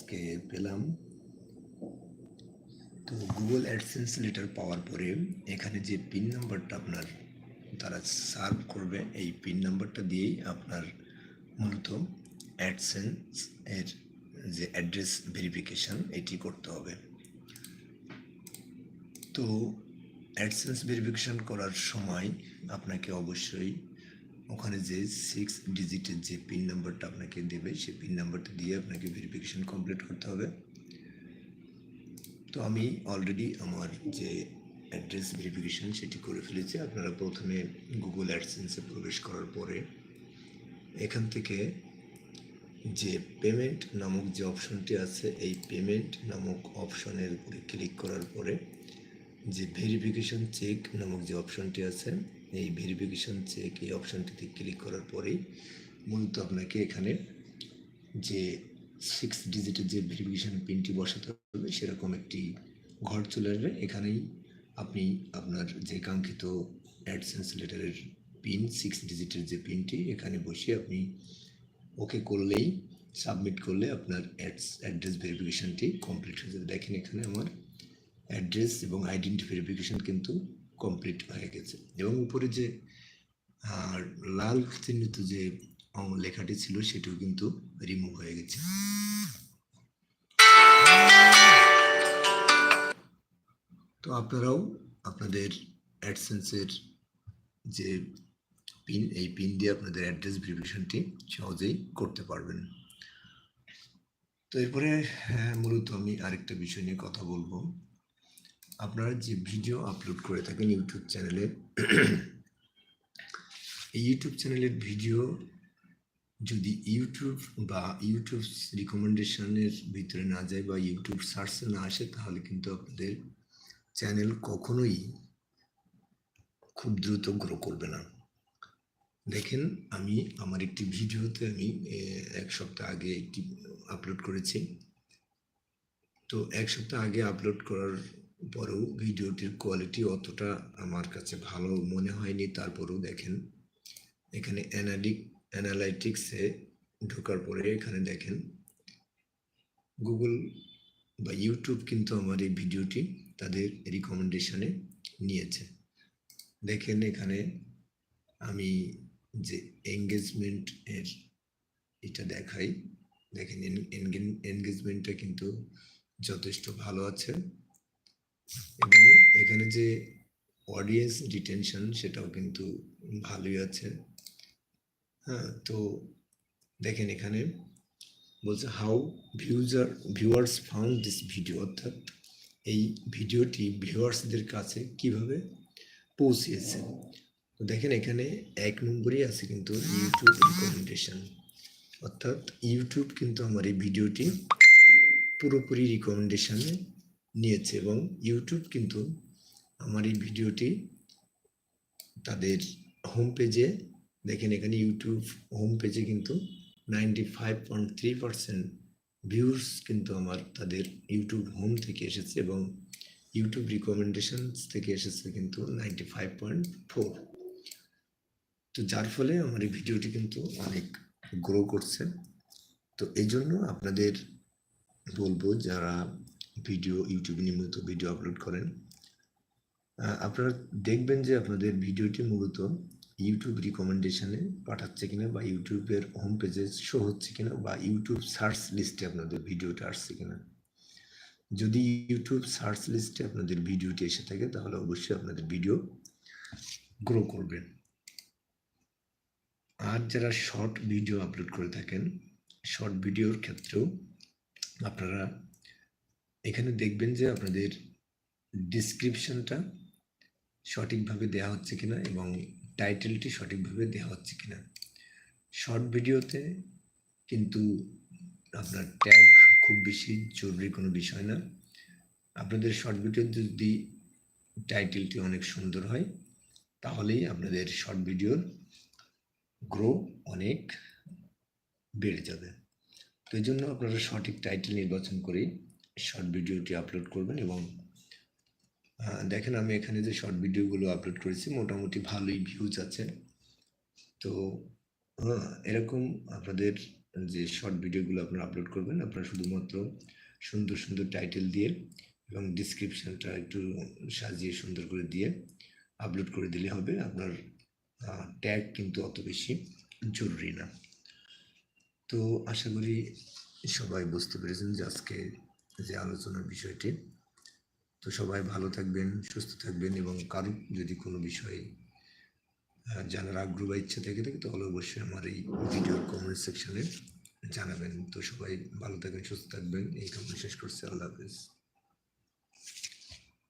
আজকে পেলাম। তো গুগল অ্যাডসেন্স লেটার পাওয়ার পরে এখানে যে পিন নাম্বারটা আপনার তারা সার্ভ করবে, এই পিন নাম্বারটা দিয়েই আপনার মূলত অ্যাডসেন্স এর যে অ্যাড্রেস ভেরিফিকেশন এটি করতে হবে। তো অ্যাডসেন্স ভেরিফিকেশন করার সময় আপনাকে অবশ্যই ওখানে যে সিক্স ডিজিটের যে পিন নাম্বারটা আপনাকে দেবে, সেই পিন নাম্বারটা দিয়ে আপনাকে ভেরিফিকেশন কমপ্লিট করতে হবে। তো আমি অলরেডি আমার যে অ্যাড্রেস ভেরিফিকেশন সেটি করে ফেলেছি। আপনারা প্রথমে গুগল অ্যাডসেন্সে প্রবেশ করার পরে এখান থেকে যে পেমেন্ট নামক যে অপশনটি আছে, এই পেমেন্ট নামক অপশনের উপরে ক্লিক করার পরে যে ভেরিফিকেশন চেক নামক যে অপশনটি আছে, এই ভেরিফিকেশন চেক এই অপশনটিতে ক্লিক করার পরেই মূলত আপনাকে এখানে যে সিক্স ডিজিটের যে ভেরিফিকেশন পিনটি বসাতে হবে, সেরকম একটি ঘর চলে আসবে। এখানেই আপনি আপনার যে কাঙ্ক্ষিত অ্যাডসেন্স লেটারের পিন সিক্স ডিজিটের যে পিনটি এখানে বসিয়ে আপনি ওকে করলেই সাবমিট করলে আপনার অ্যাডস অ্যাড্রেস ভেরিফিকেশনটি কমপ্লিট হয়ে যাবে। দেখেন এখানে আমার অ্যাড্রেস এবং আইডেন্টি ভেরিফিকেশন কিন্তু কমপ্লিট হয়ে গেছে। এবং উপরে যে লাল চিহ্নিত যে লেখাটি ছিল সেটিও কিন্তু রিমুভ হয়ে গেছে। তো আপনারাও আপনাদের অ্যাডসেন্সের যে পিন এই পিন দিয়ে আপনাদের অ্যাড্রেস ভেরিফিকেশনটি সহজেই করতে পারবেন। তো এরপরে হ্যাঁ, মূলত আমি আরেকটা বিষয় নিয়ে কথা বলব। আপনারা যে ভিডিও আপলোড করে থাকেন ইউটিউব চ্যানেলে এই ইউটিউব চ্যানেলের ভিডিও যদি ইউটিউব বা ইউটিউব রিকমেন্ডেশনের ভিতরে না যায় বা ইউটিউব সার্চে না আসে, তাহলে কিন্তু আপনাদের চ্যানেল কখনোই খুব দ্রুত গ্রো করবে না। দেখেন, আমি আমার একটি ভিডিওতে আমি এক সপ্তাহ আগে একটি আপলোড করেছি। তো এক সপ্তাহ আগে আপলোড করার পরেও ভিডিওটির কোয়ালিটি অতটা আমার কাছে ভালো মনে হয়নি, তারপরেও দেখেন। এখানে অ্যানালিক অ্যানালাইটিক্সে ঢোকার পরে এখানে দেখেন গুগল বা ইউটিউব কিন্তু আমার এই ভিডিওটি তাদের রিকমেন্ডেশনে নিয়েছে। দেখেন এখানে আমি যে এঙ্গেজমেন্ট এর এটা দেখাই, দেখেন এনগেজমেন্টটা কিন্তু যথেষ্ট ভালো আছে। এবং এখানে যে অডিয়েন্স ডিটেনশন সেটাও কিন্তু ভালোই আছে। হ্যাঁ তো দেখেন এখানে বলছে হাউ ভিউজার ভিউয়ার্স ফাউন্ড দিস ভিডিও অর্থাৎ এই ভিডিওটি ভিউয়ার্সদের কাছে কীভাবে পৌঁছিয়েছে তো দেখেন এখানে এক নম্বরই আছে কিন্তু ইউটিউব রিকমেন্ডেশন অর্থাৎ ইউটিউব কিন্তু আমার এই ভিডিওটি পুরোপুরি রিকমেন্ডেশনে নিয়েছে এবং ইউটিউব কিন্তু আমার এই ভিডিওটি তাদের হোম পেজে দেখেন এখানে ইউটিউব হোম পেজে কিন্তু ninety five point three percent views কিন্তু আমার তাদের ইউটিউব হোম থেকে এসেছে এবং ইউটিউব রিকমেন্ডেশনস থেকে এসেছে কিন্তু নাইনটি ফাইভ পয়েন্ট ফোর তো যার ফলে আমার এই ভিডিওটি কিন্তু অনেক গ্রো করছে। তো এই জন্য আপনাদের বলব যারা ভিডিও ইউটিউবে নিয়মিত ভিডিও আপলোড করেন। আপনারা দেখবেন যে আপনাদের ভিডিওটি মূলত ইউটিউব রিকমেন্ডেশনে পাঠাচ্ছে কিনা বা ইউটিউবের হোম পেজে শো হচ্ছে কিনা বা ইউটিউব সার্চ লিস্টে আপনাদের ভিডিওটা আসছে কিনা। যদি ইউটিউব সার্চ লিস্টে আপনাদের ভিডিওটি এসে থাকে, তাহলে অবশ্যই আপনাদের ভিডিও গ্রো করবে। আর যারা শর্ট ভিডিও আপলোড করে থাকেন শর্ট ভিডিওর ক্ষেত্রেও আপনারা এখানে দেখবেন যে আপনাদের ডিসক্রিপশনটা সঠিকভাবে দেওয়া হচ্ছে কিনা এবং টাইটেলটি সঠিকভাবে দেওয়া হচ্ছে কিনা। শর্ট ভিডিওতে কিন্তু আপনার ট্যাগ খুব বেশি জরুরি কোনো বিষয় না। আপনাদের শর্ট ভিডিও যদি টাইটেলটি অনেক সুন্দর হয়, তাহলেই আপনাদের শর্ট ভিডিওর গ্রো অনেক বেড়ে যাবে। তো এই জন্য আপনারা সঠিক টাইটেল নির্বাচন করে শর্ট ভিডিওটি আপলোড করবেন এবং দেখেন আমি এখানে যে শর্ট ভিডিওগুলো আপলোড করেছি, মোটামুটি ভালোই ভিউজ আছে। তো হ্যাঁ এরকম আপনাদের যে শর্ট ভিডিওগুলো আপনারা আপলোড করবেন, আপনারা শুধুমাত্র সুন্দর সুন্দর টাইটেল দিয়ে এবং ডিসক্রিপশনটা একটু সাজিয়ে সুন্দর করে দিয়ে আপলোড করে দিলে হবে। আপনার ট্যাগ কিন্তু অত বেশি জরুরি না। তো, আশা করি সবাই বুঝতে পেরেছেন যে আজকে যে আলোচনার বিষয়টি। তো সবাই ভালো থাকবেন, সুস্থ থাকবেন এবং কারও যদি কোনো বিষয়ে জানার আগ্রহ বা ইচ্ছা থেকে থাকে, তাহলে অবশ্যই আমার এই ভিডিওর কমেন্ট সেকশনে জানাবেন। তো সবাই ভালো থাকবেন, সুস্থ থাকবেন। এই কামনা শেষ করছি। আল্লাহ হাফিজ।